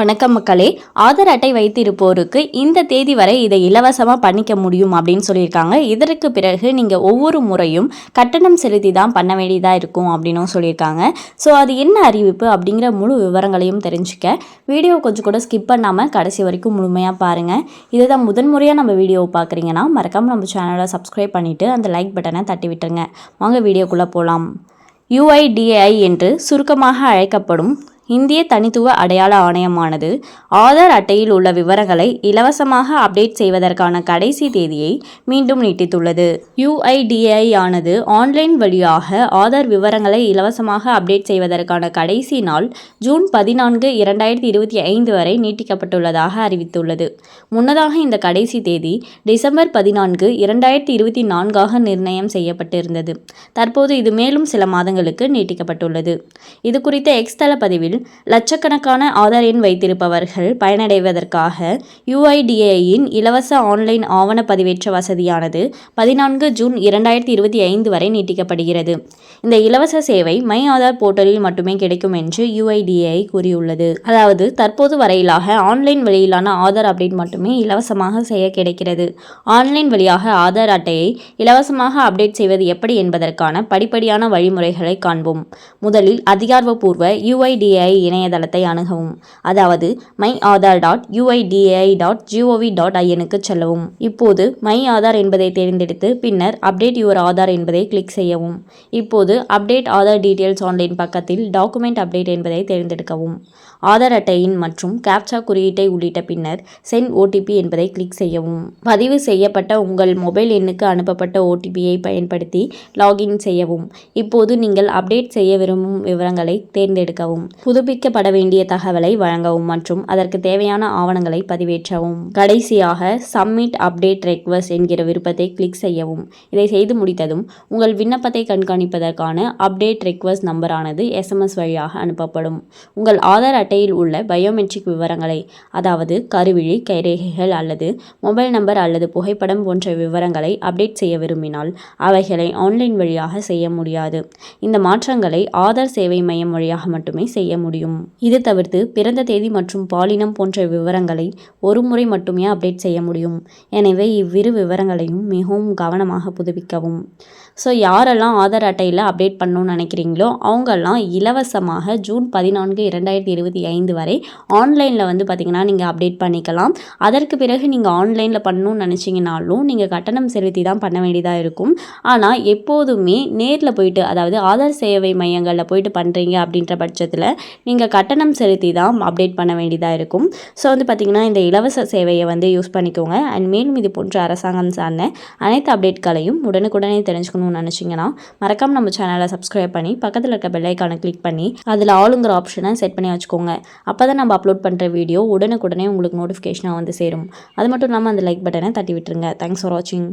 வணக்கம் மக்களே ஆதார் அட்டை வைத்திருப்போருக்கு இந்த தேதி வரை இதை இலவசமாக பண்ணிக்க முடியும் அப்படின்னு சொல்லியிருக்காங்க. இதற்கு பிறகு நீங்கள் ஒவ்வொரு முறையும் கட்டணம் செலுத்தி தான் பண்ண வேண்டியதாக இருக்கும் அப்படின்னும் சொல்லியிருக்காங்க. ஸோ அது என்ன அறிவிப்பு அப்படிங்கிற முழு விவரங்களையும் தெரிஞ்சுக்க வீடியோ கொஞ்சம் கூட ஸ்கிப் பண்ணாமல் கடைசி வரைக்கும் முழுமையாக பாருங்கள் இதுதான் முதன்முறையாக நம்ம வீடியோ பார்க்குறீங்கன்னா மறக்காமல் நம்ம சேனலை சப்ஸ்கிரைப் பண்ணிவிட்டு அந்த லைக் பட்டனை தட்டி விட்டுருங்க. வாங்க வீடியோக்குள்ளே போகலாம் யுஐடிஐ என்று சுருக்கமாக அழைக்கப்படும் இந்திய தனித்துவ அடையாள ஆணையமானது ஆதார் அட்டையில் உள்ள விவரங்களை இலவசமாக அப்டேட் செய்வதற்கான கடைசி தேதியை மீண்டும் நீட்டித்துள்ளது. யுஐடிஐ ஆனது ஆன்லைன் வழியாக ஆதார் விவரங்களை இலவசமாக அப்டேட் செய்வதற்கான கடைசி நாள் ஜூன் பதினான்கு இரண்டாயிரத்தி இருபத்தி ஐந்து வரை நீட்டிக்கப்பட்டுள்ளதாக அறிவித்துள்ளது. முன்னதாக இந்த கடைசி தேதி டிசம்பர் பதினான்கு இரண்டாயிரத்தி இருபத்தி நான்காக நிர்ணயம் செய்யப்பட்டிருந்தது. தற்போது இது மேலும் சில மாதங்களுக்கு நீட்டிக்கப்பட்டுள்ளது. இது குறித்த எக்ஸ் தள பதிவில் லட்சக்கணக்கான ஆதார் எண் வைத்திருப்பவர்கள் பயனடைவதற்காக யுஐடிஏயின் இலவச ஆன்லைன் ஆவண பதிவேற்ற வசதியானது பதினான்கு ஜூன் இரண்டாயிரத்தி இருபத்தி ஐந்து வரை நீட்டிக்கப்படுகிறது. இந்த இலவச சேவை மை ஆதார் போர்ட்டலில் மட்டுமே கிடைக்கும் என்று யுஐடிஏ கூறியுள்ளது. அதாவது தற்போது வரையிலாக ஆன்லைன் வழியிலான ஆதார் அப்டேட் மட்டுமே இலவசமாக செய்ய கிடைக்கிறது. ஆன்லைன் வழியாக ஆதார் அட்டையை இலவசமாக அப்டேட் செய்வது எப்படி என்பதற்கான படிப்படியான வழிமுறைகளை காண்போம். முதலில் அதிகாரப்பூர்வ யுஐடிஏ யுஐடிஏஐ இணையதளத்தை அணுகவும். அதாவது my Aadhaar dot UIDAI dot GOV dot ஐஎனுக்கு செல்லவும். இப்போது மை ஆதார் என்பதை தேர்ந்தெடுத்து பின்னர் அப்டேட் யுவர் ஆதார் என்பதை கிளிக் செய்யவும். இப்போது அப்டேட் ஆதார் டீட்டெயில்ஸ் ஆன்லைன் பக்கத்தில் டாக்குமெண்ட் அப்டேட் என்பதை தேர்ந்தெடுக்கவும். ஆதார் அட்டையின் மற்றும் கேப்சா குறியீட்டை உள்ளிட்ட பின்னர் சென்ட் ஓடிபி என்பதை கிளிக் செய்யவும். பதிவு செய்யப்பட்ட உங்கள் மொபைல் எண்ணுக்கு அனுப்பப்பட்ட ஓடிபியை பயன்படுத்தி லாகின் செய்யவும். இப்போது நீங்கள் அப்டேட் செய்ய விரும்பும் விவரங்களை தேர்ந்தெடுக்கவும். புதுப்பிக்கப்பட வேண்டிய தகவலை வழங்கவும் மற்றும் அதற்கு தேவையான ஆவணங்களை பதிவேற்றவும். கடைசியாக சப்மிட் அப்டேட் ரெக்வஸ்ட் என்கிற விருப்பத்தை கிளிக் செய்யவும். இதை செய்து முடித்ததும் உங்கள் விண்ணப்பத்தை கண்காணிப்பதற்கான அப்டேட் ரெக்வஸ்ட் நம்பரானது எஸ்எம்எஸ் வழியாக அனுப்பப்படும். உங்கள் ஆதார் அட்டையில் உள்ள பயோமெட்ரிக் விவரங்களை அதாவது கருவிழி கைரேகைகள் அல்லது மொபைல் நம்பர் அல்லது புகைப்படம் போன்ற விவரங்களை அப்டேட் செய்ய விரும்பினால் அவைகளை ஆன்லைன் வழியாக செய்ய முடியாது. இந்த மாற்றங்களை ஆதார் சேவை மையம் வழியாக மட்டுமே செய்ய முடியும். இது தவிர்த்து பிறந்த தேதி மற்றும் பாலினம் போன்ற விவரங்களை ஒரு முறை மட்டுமே அப்டேட் செய்ய முடியும். எனவே இவ்விரு விவரங்களையும் மிகவும் கவனமாக புதுப்பிக்கவும். ஸோ யாரெல்லாம் ஆதார் அட்டையில் அப்டேட் பண்ணணும்னு நினைக்கிறீங்களோ அவங்கெல்லாம் இலவசமாக ஜூன் பதினான்கு இரண்டாயிரத்தி இருபத்தி ஐந்து வரை ஆன்லைனில் வந்து பார்த்திங்கன்னா நீங்கள் அப்டேட் பண்ணிக்கலாம். அதற்கு பிறகு நீங்கள் ஆன்லைனில் பண்ணணும்னு நினச்சிங்கனாலும் நீங்கள் கட்டணம் செலுத்தி தான் பண்ண வேண்டியதாக இருக்கும். ஆனால் எப்போதுமே நேரில் போயிட்டு அதாவது ஆதார் சேவை மையங்களில் போயிட்டு பண்ணுறீங்க அப்படின்ற பட்சத்தில் நீங்கள் கட்டணம் செலுத்தி தான் அப்டேட் பண்ண வேண்டியதாக இருக்கும். ஸோ வந்து பார்த்திங்கன்னா இந்த இலவச சேவையை வந்து யூஸ் பண்ணிக்கோங்க. அண்ட் மேலும் இது போன்ற அரசாங்கம் சார்ந்த அனைத்து அப்டேட்களையும் உடனுக்குடனே தெரிஞ்சுக்கணும்னு நினச்சிங்கன்னா மறக்காமல் நம்ம சேனலை சப்ஸ்கிரைப் பண்ணி பக்கத்தில் இருக்க பெல்லைக்கானை கிளிக் பண்ணி அதில் ஆளுங்கிற ஆப்ஷனை செட் பண்ணி வச்சுக்கோங்க. அப்போ தான் நம்ம அப்லோட் பண்ணுற வீடியோ உடனுக்குடனே உங்களுக்கு நோட்டிஃபிகேஷனாக வந்து சேரும். அது மட்டும் இல்லாமல் அந்த லைக் பட்டனை தட்டி விட்டுருங்க. தேங்க்ஸ் ஃபார் வாட்சிங்